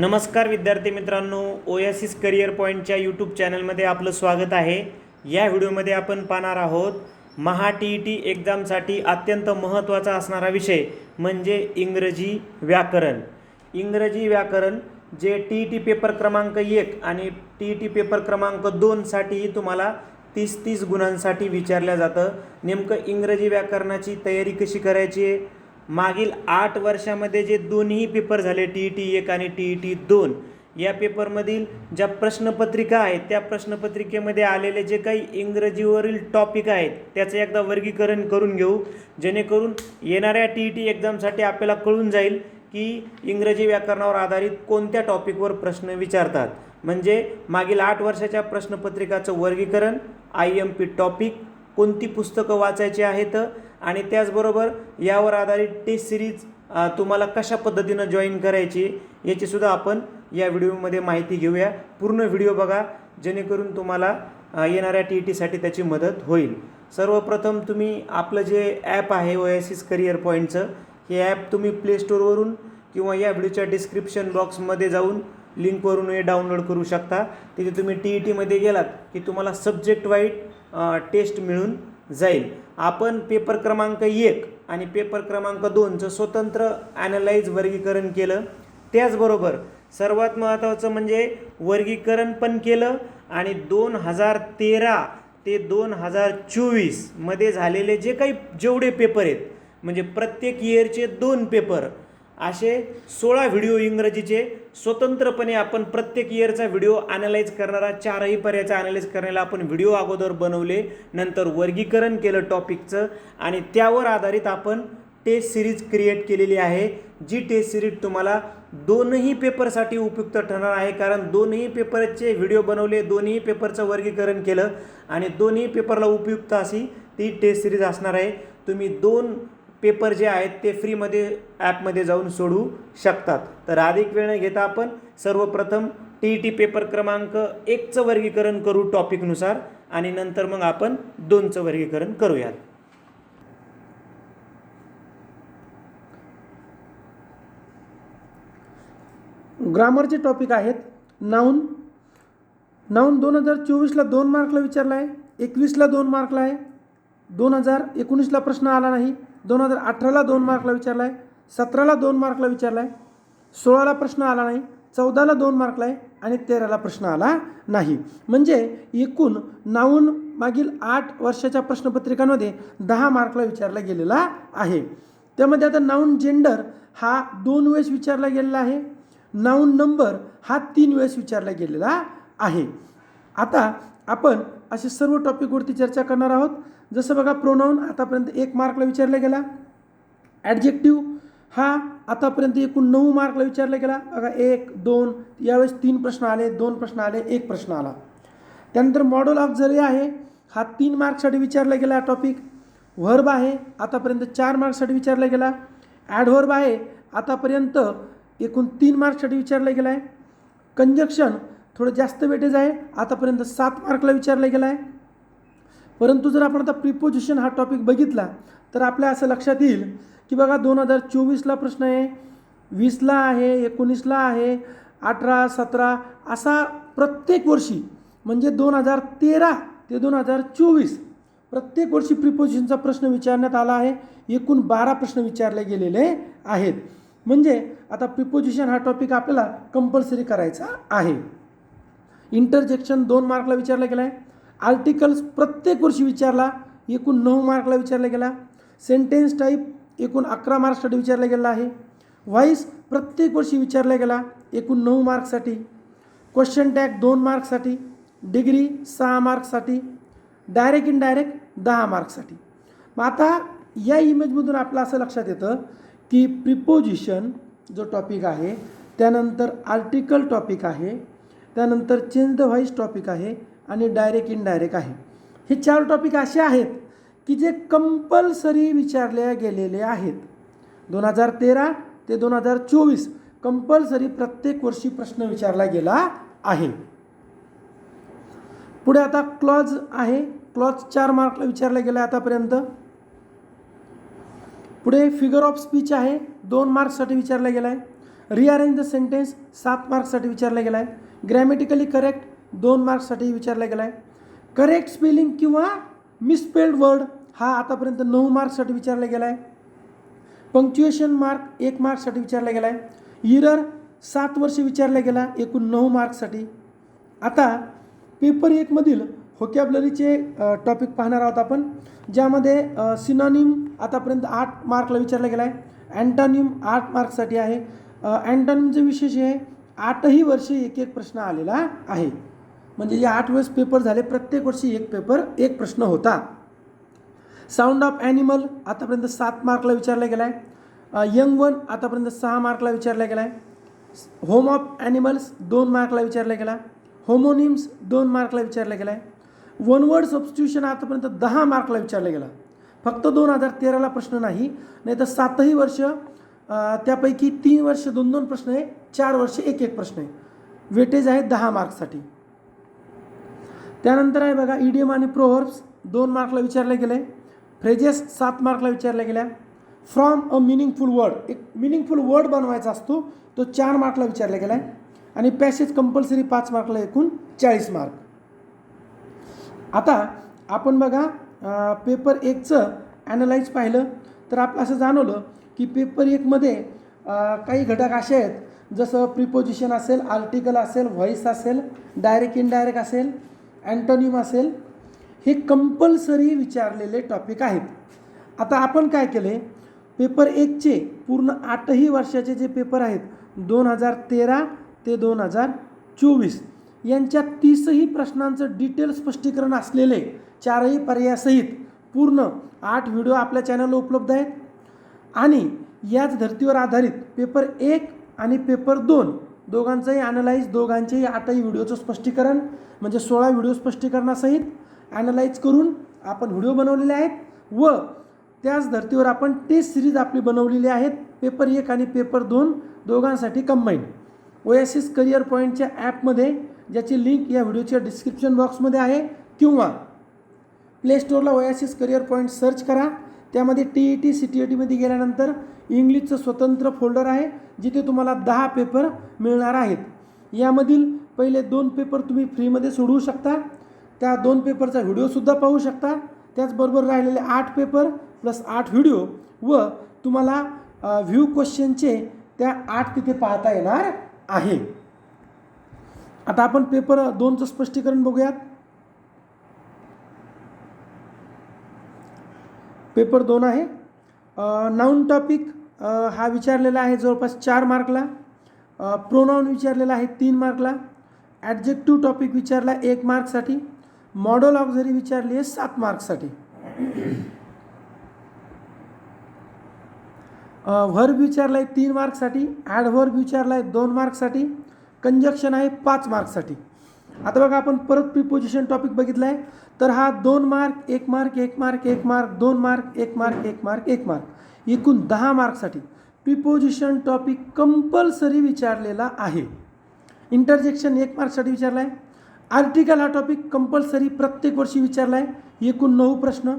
नमस्कार विद्यार्थी मित्रांनो ओएसिस करिअर पॉईंटच्या यूट्यूब चॅनलमध्ये आपलं स्वागत आहे. या व्हिडिओमध्ये आपण पाहणार आहोत महा टी ई टी एक्झामसाठी अत्यंत महत्त्वाचा असणारा विषय म्हणजे इंग्रजी व्याकरण. इंग्रजी व्याकरण जे टी ई टी पेपर क्रमांक एक आणि टी ई टी पेपर क्रमांक दोनसाठीही तुम्हाला तीस तीस गुणांसाठी विचारलं जातं. नेमकं इंग्रजी व्याकरणाची तयारी कशी करायची आहे? मागील आठ वर्षामध्ये जे दोन्ही पेपर झाले टी ई टी एक आणि टी ई टी दोन या पेपरमधील ज्या प्रश्नपत्रिका आहेत त्या प्रश्नपत्रिकेमध्ये आलेले जे काही इंग्रजीवरील टॉपिक आहेत त्याचं एकदा वर्गीकरण करून घेऊ. जेणेकरून येणाऱ्या टी ई टी एक्झामसाठी आपल्याला कळून जाईल की इंग्रजी व्याकरणावर आधारित कोणत्या टॉपिकवर प्रश्न विचारतात. म्हणजे मागील आठ वर्षाच्या प्रश्नपत्रिकाचं वर्गीकरण आय एम पी टॉपिक कोणती पुस्तकं वाचायची आहेत आणि त्याचबरोबर यावर आधारित टेस्ट सिरीज तुम्हाला कशा पद्धतीनं जॉईन करायची याचीसुद्धा आपण या व्हिडिओमध्ये माहिती घेऊया. पूर्ण व्हिडिओ बघा जेणेकरून तुम्हाला येणाऱ्या टी ई टीसाठी त्याची मदत होईल. सर्वप्रथम तुम्ही आपलं जे ॲप आहे ओएसिस करिअर पॉईंटचं हे ॲप तुम्ही प्ले स्टोअरवरून किंवा या व्हिडिओच्या डिस्क्रिप्शन बॉक्समध्ये जाऊन लिंकवरून हे डाउनलोड करू शकता. तिथे तुम्ही टी ई टीमध्ये गेलात की तुम्हाला सब्जेक्ट वाईट टेस्ट मिळून जाईल. आपण पेपर क्रमांक एक आणि पेपर क्रमांक दोनचं स्वतंत्र ॲनालाईज वर्गीकरण केलं. त्याचबरोबर सर्वात महत्त्वाचं म्हणजे वर्गीकरण पण केलं आणि दोन हजार तेरा ते दोन हजार चोवीसमध्ये झालेले जे काही जेवढे पेपर आहेत म्हणजे प्रत्येक इयरचे दोन पेपर असे सोळा व्हिडिओ इंग्रजीचे. स्वतंत्रपणे आपण प्रत्येक इयरचा व्हिडिओ ॲनालाइज करणारा चारही पर्यायचा ॲनालाइज करण्याला आपण व्हिडिओ अगोदर बनवले नंतर वर्गीकरण केलं टॉपिकचं आणि त्यावर आधारित आपण टेस्ट सिरीज क्रिएट केलेली आहे. जी टेस्ट सिरीज तुम्हाला दोनही पेपरसाठी उपयुक्त ठरणार आहे. कारण दोन्ही पेपरचे व्हिडिओ बनवले दोन्ही पेपरचं वर्गीकरण केलं आणि दोन्ही पेपरला उपयुक्त अशी ती टेस्ट सिरीज असणार आहे. तुम्ही दोन पेपर जे आहेत ते फ्रीमध्ये ॲपमध्ये जाऊन सोडवू शकतात. तर अधिक वेळ न घेता आपण. सर्वप्रथम टी ई टी पेपर क्रमांक एकचं वर्गीकरण करू टॉपिकनुसार आणि नंतर मग आपण दोनचं वर्गीकरण करूयात. ग्रामरचे टॉपिक आहेत. नाऊन. नाऊन दोन हजार चोवीसला दोन मार्कला विचारला आहे एकवीसला दोन मार्कला आहे. दोन हजार एकोणीसला प्रश्न आला नाही. दोन हजार अठराला दोन मार्कला विचारला आहे सतराला दोन मार्कला विचारला आहे सोळाला प्रश्न आला नाही. चौदाला दोन मार्कला आहे आणि तेराला प्रश्न आला नाही. म्हणजे एकूण नाऊन मागील आठ वर्षाच्या प्रश्नपत्रिकांमध्ये दहा मार्कला विचारला गेलेला आहे. त्यामध्ये आता नाऊन जेंडर हा दोन वेळेस विचारला गेलेला आहे. नाऊन नंबर हा तीन वेळेस विचारला गेलेला आहे. आता आपण असे सर्व टॉपिकवरती चर्चा करणार आहोत. जसं बघा प्रोनाऊन आतापर्यंत एक मार्कला विचारला गेला. ॲडजेक्टिव्ह हा आतापर्यंत एकूण नऊ मार्कला विचारला गेला. बघा एक दोन यावेळेस तीन प्रश्न आले दोन प्रश्न आले एक प्रश्न आला. त्यानंतर मॉडल ऑफ जरी आहे. हा तीन मार्कसाठी विचारला गेला टॉपिक व्हर्ब आहे आतापर्यंत चार मार्क्ससाठी विचारला गेला. ॲडव्हर्ब आहे आतापर्यंत एकूण तीन मार्क्ससाठी विचारला गेला आहे कंजक्शन थोडं जास्त वेटेज आहे. आतापर्यंत सात मार्कला विचारला गेला आहे परंतु जर आपण आता प्रिपोजिशन हा टॉपिक बघितला तर आपल्या असं लक्षात येईल की बघा दोन हजार चोवीसला प्रश्न आहे वीसला आहे एकोणीसला आहे अठरा सतरा असा प्रत्येक वर्षी म्हणजे दोन हजार तेरा ते दोन हजार चोवीस प्रत्येक वर्षी प्रिपोजिशनचा प्रश्न विचारण्यात आला आहे. एकूण बारा प्रश्न विचारले गेलेले आहेत. म्हणजे आता प्रिपोजिशन हा टॉपिक आपल्याला कंपल्सरी करायचा आहे. इंटरजेक्शन दोन मार्कला विचारला गेला आहे आर्टिकल्स प्रत्येक वर्षी विचारला एकूण नऊ मार्कला विचारला गेला. सेंटेन्स टाईप एकूण अकरा मार्क्ससाठी विचारला गेला आहे. व्हॉईस प्रत्येक वर्षी विचारला गेला एकूण नऊ मार्क्ससाठी. क्वेश्चन टॅग दोन मार्क्ससाठी. डिग्री सहा मार्क्ससाठी. डायरेक्ट इनडायरेक्ट दहा मार्क्ससाठी. मग आता या इमेजमधून आपलं असं लक्षात येतं की प्रिपोजिशन जो टॉपिक आहे त्यानंतर आर्टिकल टॉपिक आहे त्यानंतर चेंज द व्हॉईस टॉपिक आहे आणि डायरेक्ट इनडायरेक्ट आहे. हे चार टॉपिक असे आहेत की जे कंपल्सरी विचारले गेलेले आहेत. दोन हजार तेरा ते दोन हजार चोवीस कंपल्सरी प्रत्येक वर्षी प्रश्न विचारला गेला आहे. पुढे आता क्लॉज आहे. क्लॉज चार मार्कला विचारला गेला आहे आतापर्यंत. पुढे फिगर ऑफ स्पीच आहे. दोन मार्क्ससाठी विचारला गेला आहे रिअरेंज द सेंटेन्स सात मार्क्ससाठी विचारला गेला आहे ग्रॅमॅटिकली करेक्ट दोन मार्क्ससाठी विचारला गेला आहे करेक्ट स्पेलिंग किंवा मिसस्पेल्ड वर्ड हा आतापर्यंत नऊ मार्क्ससाठी विचारला गेला आहे पंक्च्युएशन मार्क एक मार्क्ससाठी विचारला गेला आहे इरर सात वर्ष विचारला गेला एकूण नऊ मार्क्ससाठी. आता पेपर एकमधील होकॅबलरीचे टॉपिक पाहणार आहोत आपण ज्यामध्ये सिनॉनिम आतापर्यंत आठ मार्कला विचारला गेला आहे अँटॉनिम आठ मार्कसाठी आहे. अँटॉनिमचं विशेष आहे आठही वर्षी एक एक प्रश्न आलेला आहे. म्हणजे जे आठ वेळेस पेपर झाले प्रत्येक वर्षी एक पेपर एक प्रश्न होता. साऊंड ऑफ ॲनिमल आतापर्यंत सात मार्कला विचारला गेला आहे यंग वन आतापर्यंत सहा मार्कला विचारला गेला आहे होम ऑफ ॲनिमल्स दोन मार्कला विचारला गेला. होमोनिम्स दोन मार्कला विचारला गेला आहे वन वर्ड सबस्टिट्यूशन आतापर्यंत दहा मार्कला विचारला गेला. फक्त दोन हजार तेराला प्रश्न नाही नाही तर सातही वर्ष त्यापैकी तीन वर्ष दोन दोन प्रश्न आहे. चार वर्ष एक एक प्रश्न आहे. वेटेज आहे दहा मार्क्ससाठी. त्यानंतर आहे बघा इडियम आणि प्रोव्हर्ब्स दोन मार्कला विचारले गेले. फ्रेजेस सात मार्कला विचारल्या गेल्या. फ्रॉम अ मिनिंगफुल वर्ड एक मिनिंगफुल वर्ड बनवायचा असतो तो चार मार्कला विचारला गेला आहे आणि पॅसेज कंपल्सरी पाच मार्कला एकूण चाळीस मार्क. आता आपण बघा पेपर एकचं ॲनलाईज पाहिलं तर आपलं असं जाणवलं की पेपर एकमध्ये काही घटक असे आहेत. जसं प्रिपोजिशन असेल आर्टिकल असेल व्हॉईस असेल डायरेक्ट इनडायरेक्ट असेल अँटोनिम असेल हे कंपल्सरी विचारलेले टॉपिक आहेत. आता आपण काय केले? पेपर एकचे पूर्ण आठही वर्षाचे जे पेपर आहेत दोन हजार तेरा ते दोन हजार चोवीस यांच्या तीसही प्रश्नांचं डिटेल स्पष्टीकरण असलेले चारही पर्यायासहित पूर्ण आठ व्हिडिओ आपल्या चॅनलला उपलब्ध आहेत. आणि याच धर्तीवर आधारित पेपर एक आणि पेपर दोन दोघांचंही ॲनालाईज दोघांचेही आताही व्हिडिओचं स्पष्टीकरण म्हणजे सोळा व्हिडिओ स्पष्टीकरणासहित ॲनालाईज करून आपण व्हिडिओ बनवलेले आहेत व त्याच धर्तीवर आपण टेस्ट सिरीज आपली बनवलेली आहेत पेपर एक आणि पेपर दोन दोघांसाठी कंबाईंड एस करिअर पॉईंटच्या ॲपमध्ये ज्याची लिंक या व्हिडिओच्या डिस्क्रिप्शन बॉक्समध्ये आहे किंवा प्ले स्टोअरला ओएसिस करिअर पॉईंट सर्च करा. त्यामध्ये T E T C T E टीमध्ये गेल्यानंतर इंग्लिशचं स्वतंत्र फोल्डर आहे जिथे तुम्हाला दहा पेपर मिळणार आहेत. यामधील पहिले दोन पेपर तुम्ही फ्रीमध्ये सोडवू शकता. त्या दोन पेपरचा व्हिडिओसुद्धा पाहू शकता. त्याचबरोबर राहिलेले आठ पेपर प्लस आठ व्हिडिओ व तुम्हाला व्ह्यू क्वेश्चनचे त्या आठ तिथे पाहता येणार आहे. आता आपण पेपर दोनचं स्पष्टीकरण बघूयात. पेपर दोन आहे. नाऊन टॉपिक हा विचारलेला आहे जवळपास चार मार्कला. प्रोनाऊन विचारलेला आहे तीन मार्कला. ॲडजेक्टिव्ह टॉपिक विचारला एक मार्कसाठी. मॉडल ऑक्झरी विचारली आहे सात मार्क्ससाठी व्हर्ब विचारला आहे तीन मार्क्ससाठी ॲडव्हर्ब विचारला आहे दोन मार्क्ससाठी कंजक्शन आहे पाच मार्क्ससाठी आता बघा आपण परत प्रिपोजिशन टॉपिक बघितला आहे तर हा दोन मार्क एक मार्क एक मार्क एक मार्क दोन मार्क एक मार्क एक मार्क एक मार्क एकूण दहा मार्कसाठी प्रिपोजिशन टॉपिक कंपल्सरी विचारलेला आहे. इंटरजेक्शन एक मार्कसाठी विचारला आहे आर्टिकल हा टॉपिक कंपल्सरी प्रत्येक वर्षी विचारला आहे एकूण नऊ प्रश्न.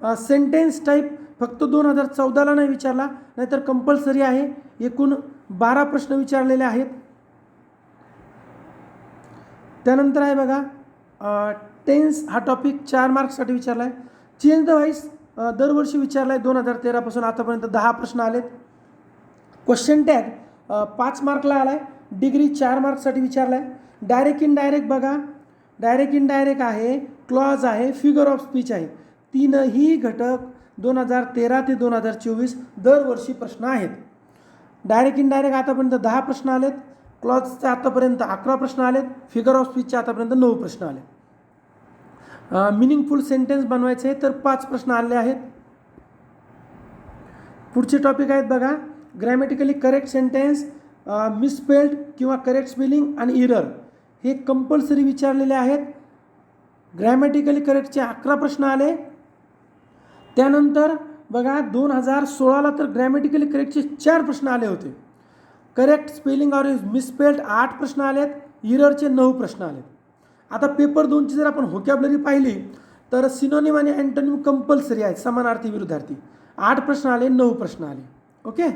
सेंटेन्स टाईप फक्त दोन हजार चौदाला नाही विचारला नाहीतर कंपल्सरी आहे. एकूण बारा प्रश्न विचारलेले आहेत. त्यानंतर आहे बघा टेन्स हा टॉपिक चार मार्क्ससाठी विचारला आहे चेंज द व्हाईस दरवर्षी विचारला आहे दोन हजार तेरापासून आतापर्यंत दहा प्रश्न आलेत. क्वेश्चन टॅग पाच मार्कला आला आहे डिग्री चार मार्क्ससाठी विचारला आहे डायरेक्ट इन डायरेक्ट बघा डायरेक्ट इन डायरेक्ट आहे क्लॉज आहे फिगर ऑफ स्पीच आहे. तीनही घटक दोन हजार तेरा ते दोन हजार चोवीस दरवर्षी प्रश्न आहेत. डायरेक्ट इनडायरेक्ट आतापर्यंत दहा प्रश्न आलेत. क्लॉजचे आतापर्यंत अकरा प्रश्न आलेत फिगर ऑफ स्पीचचे आतापर्यंत नऊ प्रश्न आले मिनिंगफुल सेंटेन्स बनवायचे आहे तर पाच प्रश्न आले आहेत. पुढचे टॉपिक आहेत बघा. ग्रॅमॅटिकली करेक्ट सेंटेन्स मिसस्पेल्ड किंवा करेक्ट स्पेलिंग आणि इरर हे कंपल्सरी विचारलेले आहेत. ग्रॅमॅटिकली करेक्टचे अकरा प्रश्न आले. त्यानंतर बघा दोन हजार सोळाला तर ग्रॅमॅटिकली करेक्टचे चार प्रश्न आले होते. Correct spelling or is misspelled आठ प्रश्न आलेत इररचे नऊ प्रश्न आलेत. आता पेपर दोनची जर आपण होकॅबलरी पाहिली तर सिनोनिम आणि अँटोनिम कंपल्सरी आहेत समानार्थी विरुद्धार्थी. आठ प्रश्न आले नऊ प्रश्न आले. ओके?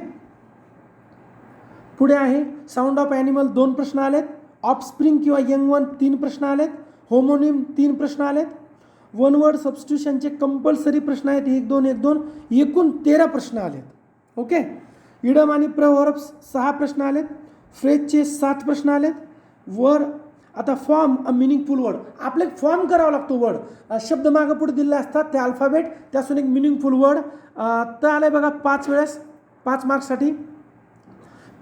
पुढे आहे साऊंड ऑफ ॲनिमल दोन प्रश्न आलेत ऑफस्प्रिंग किंवा यंग वन तीन प्रश्न आलेत होमोनिम तीन प्रश्न आलेत. वन वर्ड सबस्टिट्यूशनचे कंपल्सरी प्रश्न आहेत एक दोन एक दोन एकूण तेरा प्रश्न आलेत. ओके? इडम आणि प्रवर सहा प्रश्न आलेत फ्रेजचे सात प्रश्न आलेत. वर आता फॉर्म अ मिनिंगफुल वर्ड आपले फॉर्म करावा लागतो वर्ड शब्द मागं पुढे दिलेले असतात ते अल्फाबेट त्यातून एक मिनिंगफुल वर्ड तर आलं आहे बघा पाच वेळेस पाच मार्क्ससाठी.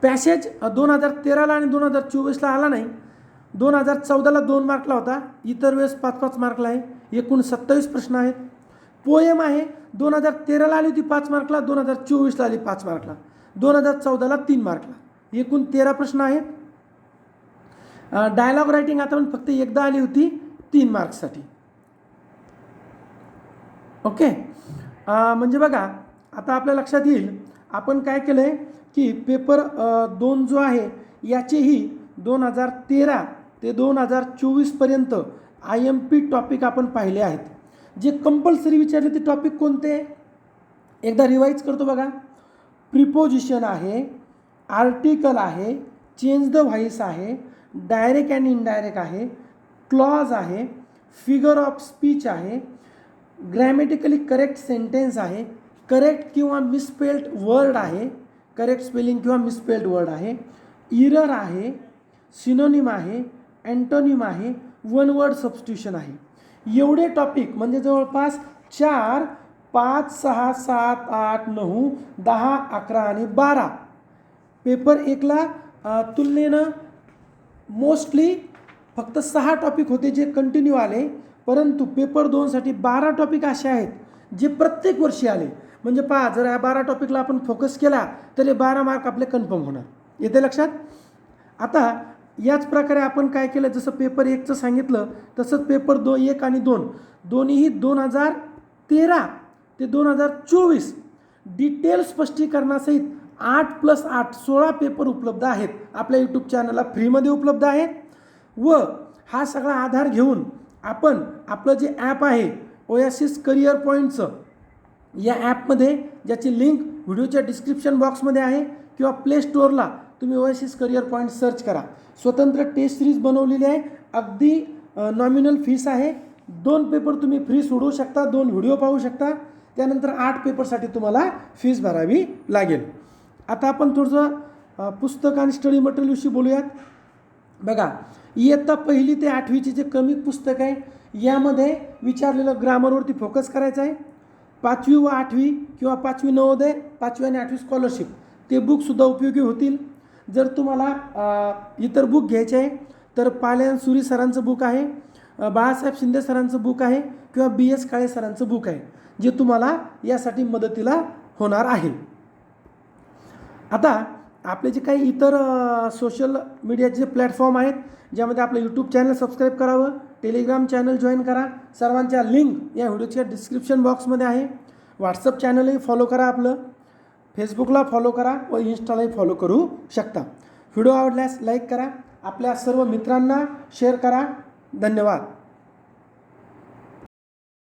पॅसेज दोन हजार तेराला आणि दोन हजार चोवीसला आला नाही. दोन हजार चौदाला दोन मार्कला होता. इतर वेळेस पाच पाच मार्कला आहे. एकूण सत्तावीस प्रश्न आहेत. पोयम आहे दोन हजार तेराला आली होती पाच मार्कला दोन हजार चोवीसला आली पाच मार्कला. दोन हजार चौदाला तीन मार्कला एकूण तेरा प्रश्न आहेत. डायलॉग रायटिंग आता पण फक्त एकदा आली होती तीन मार्क्ससाठी ओके म्हणजे बघा आता आपल्या लक्षात येईल आपण काय केलं आहे की पेपर दोन जो आहे याचेही दोन हजार तेरा ते दोन हजार चोवीसपर्यंत आय एम पी टॉपिक आपण पाहिले आहेत. जे कंपल्सरी विचारले ते टॉपिक कोणते? एकदा रिवाईज करतो बघा. प्रिपोजिशन आहे आर्टिकल आहे चेंज द व्हाईस आहे डायरेक्ट अँड इनडायरेक्ट आहे क्लॉज आहे फिगर ऑफ स्पीच आहे ग्रॅमेटिकली करेक्ट सेंटेन्स आहे करेक्ट किंवा मिसपेल्ड वर्ड आहे करेक्ट स्पेलिंग किंवा मिसपेल्ड वर्ड आहे इरर आहे सिनोनिम आहे अँटोनिम आहे वन वर्ड सबस्टिट्यूशन आहे. एवढे टॉपिक म्हणजे जवळपास चार पाच सहा सात आठ नऊ दहा अकरा आणि बारा. पेपर एकला तुलनेनं मोस्टली फक्त सहा टॉपिक होते जे कंटिन्यू आले परंतु पेपर दोनसाठी बारा टॉपिक असे आहेत जे प्रत्येक वर्षी आले. म्हणजे पहा जर या बारा टॉपिकला आपण फोकस केला तर हे बारा मार्क आपले कन्फर्म होणार. येते लक्षात? आता याच प्रकारे आपण काय केलं जसं पेपर एकचं सांगितलं तसंच पेपर दो एक आणि दोन. दोन्हीही दोन हजार तेरा ते दोन हजार चोवीस. डिटेल स्पष्टीकरणासहित आठ प्लस आठ सोळा पेपर उपलब्ध आहेत. आपल्या यूट्यूब चॅनलला फ्रीमध्ये उपलब्ध आहेत. व हा सगळा आधार घेऊन आपण आपलं जे ॲप आहे ओयासिस करिअर पॉईंटचं या ॲपमध्ये ज्याची लिंक व्हिडिओच्या डिस्क्रिप्शन बॉक्समध्ये आहे किंवा प्ले स्टोअरला तुम्ही ओएसिस करिअर पॉईंट सर्च करा. स्वतंत्र टेस्ट सिरीज बनवलेली आहे. अगदी नॉमिनल फीस आहे. दोन पेपर तुम्ही फ्री सोडवू शकता दोन व्हिडिओ पाहू शकता. त्यानंतर आठ पेपरसाठी तुम्हाला फीज भरावी लागेल. आता आपण थोडंसं पुस्तक आणि स्टडी मटेरियलविषयी बोलूयात. बघा इयत्ता पहिली ते आठवीचे जे कमी पुस्तक आहे यामध्ये विचारलेलं ग्रामरवरती फोकस करायचा आहे. पाचवी व आठवी किंवा पाचवी नवोदय पाचवी आणि आठवी स्कॉलरशिप ते बुकसुद्धा उपयोगी होतील. जर तुम्हाला इतर बुक घ्यायचे आहे तर पाल्यान सुरी सरांचं बुक आहे बाळासाहेब शिंदे सरांचं बुक आहे किंवा बी एस काळे सरांचं बुक आहे. जे तुम्हाला यासाठी मदतीला होणार आहे. आता आपले जे काही इतर सोशल मीडियाचे जे प्लॅटफॉर्म आहेत ज्यामध्ये आपलं यूट्यूब चॅनल सबस्क्राईब करावं टेलिग्राम चॅनल जॉईन करा. सर्वांच्या लिंक या व्हिडिओच्या डिस्क्रिप्शन बॉक्समध्ये आहे. व्हॉट्सअप चॅनलही फॉलो करा आपलं. फेसबुकला फॉलो करा व इन्स्टालाही फॉलो करू शकता. व्हिडिओ आवडल्यास लाईक करा. आपल्या सर्व मित्रांना शेअर करा. धन्यवाद.